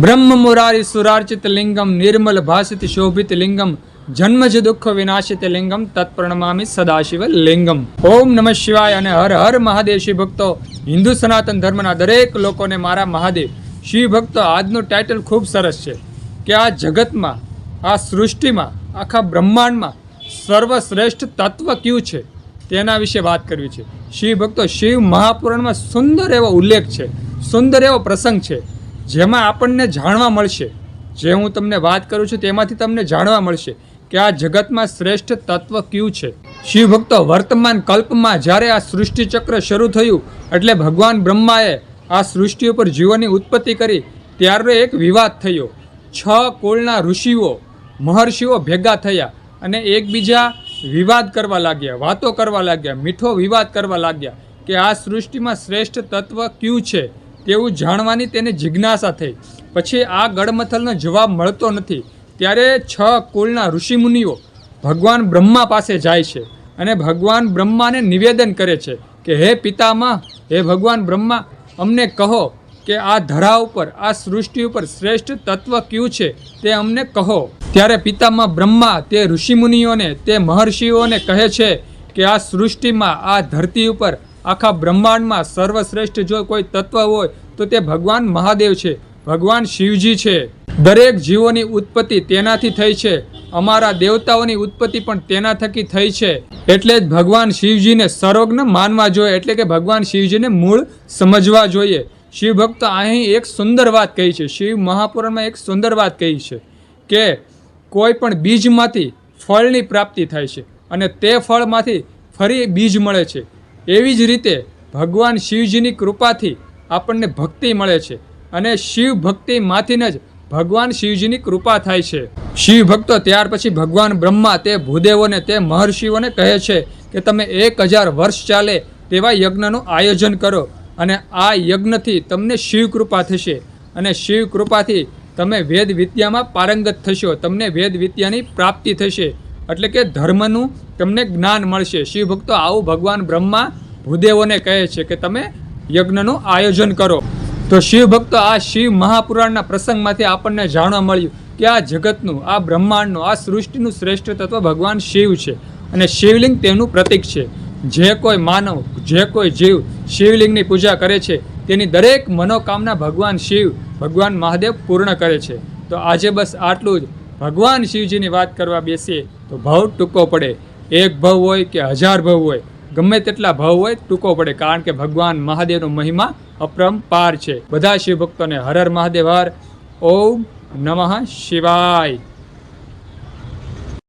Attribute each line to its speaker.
Speaker 1: બ્રહ્મ મુરારી સુરાર્ચિત લિંગમ નિર્મલ ભાસિત શોભિત લિંગમ જન્મજ દુઃખ વિનાશિત લિંગમ તત્પ્રણમામી સદાશિવ લિંગમ ઓમ નમઃ શિવાય અને હર હર મહાદેવ શિવ ભક્તો, હિન્દુ સનાતન ધર્મના દરેક લોકોને મારા મહાદેવ. શિવ ભક્તો, આજનું ટાઇટલ ખૂબ સરસ છે કે આ જગતમાં, આ સૃષ્ટિમાં, આખા બ્રહ્માંડમાં સર્વશ્રેષ્ઠ તત્વ કયું છે? તેના વિશે વાત કરવી છે. શિવ ભક્તો, શિવ મહાપુરાણમાં સુંદર એવો ઉલ્લેખ છે, સુંદર એવો પ્રસંગ છે. જેમાં આપણને જાણવા મળશે. જે હું તમને વાત કરું છું તેમાંથી તમને જાણવા મળશે કે આ જગતમાં શ્રેષ્ઠ તત્વ કયું છે. શિવ ભક્તો વર્તમાન કલ્પમાં જ્યારે આ સૃષ્ટિચક્ર શરૂ થયું એટલે ભગવાન બ્રહ્માએ આ સૃષ્ટિ ઉપર જીવનની ઉત્પત્તિ કરી ત્યારે એક વિવાદ થયો. છ કુળના ઋષિઓ, મહર્ષિઓ ભેગા થયા અને એકબીજા વિવાદ કરવા લાગ્યા, વાતો કરવા લાગ્યા, મીઠો વિવાદ કરવા લાગ્યા કે આ સૃષ્ટિમાં શ્રેષ્ઠ તત્વ કયું છે. તેવું જાણવાની તેને જિજ્ઞાસા થઈ. પછી આ ગડમથલનો જવાબ મળતો નથી. ત્યારે છ કુલના ઋષિમુનિઓ ભગવાન બ્રહ્મા પાસે જાય છે અને ભગવાન બ્રહ્માને નિવેદન કરે છે કે, હે પિતામાં હે ભગવાન બ્રહ્મા, અમને કહો કે આ ધરા ઉપર, આ સૃષ્ટિ ઉપર શ્રેષ્ઠ તત્વ કયું છે તે અમને કહો. ત્યારે પિતામાં બ્રહ્મા તે ઋષિમુનિઓને, તે મહર્ષિઓને કહે છે કે, આ સૃષ્ટિમાં, આ ધરતી ઉપર આખા બ્રહ્માંડમાં સર્વશ્રેષ્ઠ જો કોઈ તત્વ હોય, તો તે ભગવાન મહાદેવ છે. ભગવાન શિવજી છે. દરેક જીવોની ઉત્પત્તિ તેનાથી થઈ છે. અમારા દેવતાઓની ઉત્પત્તિ પણ તેના થકી થઈ છે. એટલે જ ભગવાન શિવજીને સર્વજ્ઞ માનવા જોઈએ, એટલે કે ભગવાન શિવજીને મૂળ સમજવા જોઈએ. શિવ ભક્ત અહીં એક સુંદર વાત કહી છે. શિવ મહાપુરાણમાં એક સુંદર વાત કહી છે કે કોઈ પણ બીજમાંથી ફળની પ્રાપ્તિ થાય છે અને તે ફળમાંથી ફરી બીજ મળે છે. એવી જ રીતે ભગવાન શિવજીની કૃપાથી આપણને ભક્તિ મળે છે અને શિવ ભક્તિમાંથીને જ ભગવાન શિવજીની કૃપા થાય છે. શિવ ભક્તો ત્યાર પછી ભગવાન બ્રહ્મા તે ભૂદેવોને તે મહર્ષિઓને કહે છે કે તમે એક હજાર વર્ષ ચાલે તેવા યજ્ઞનું આયોજન કરો અને આ યજ્ઞથી તમને શિવ કૃપા થશે અને શિવ કૃપાથી તમે વેદ વિદ્યામાં પારંગત થશો, તમને વેદ વિદ્યાની પ્રાપ્તિ થશે. એટલે કે ધર્મનું તમને જ્ઞાન મળશે. શિવ ભક્તો આવું ભગવાન બ્રહ્મા ભૂદેવોને કહે છે કે તમે યજ્ઞનું આયોજન કરો. તો શિવ ભક્તો આ શિવ મહાપુરાણના પ્રસંગમાંથી આપણને જાણવા મળ્યું કે આ જગતનું, આ બ્રહ્માંડનું, આ સૃષ્ટિનું શ્રેષ્ઠ તત્વ ભગવાન શિવ છે અને શિવલિંગ તેનું પ્રતીક છે. જે કોઈ માનવ, જે કોઈ જીવ શિવલિંગની પૂજા કરે છે, તેની દરેક મનોકામના ભગવાન શિવ, ભગવાન મહાદેવ પૂર્ણ કરે છે. તો આજે બસ આટલું જ. ભગવાન શિવજીની વાત કરવા બેસીએ તો ભાવ ટૂંકો પડે. એક ભાવ હોય કે હજાર ભાવ હોય. ગમે તેટલા ભાવ હોય ટૂંકો પડે કારણ કે ભગવાન મહાદેવનો મહિમા અપરંપાર છે. બધા શિવ ભક્તોને હર હર મહાદેવ, હર ઓમ નમઃ શિવાય.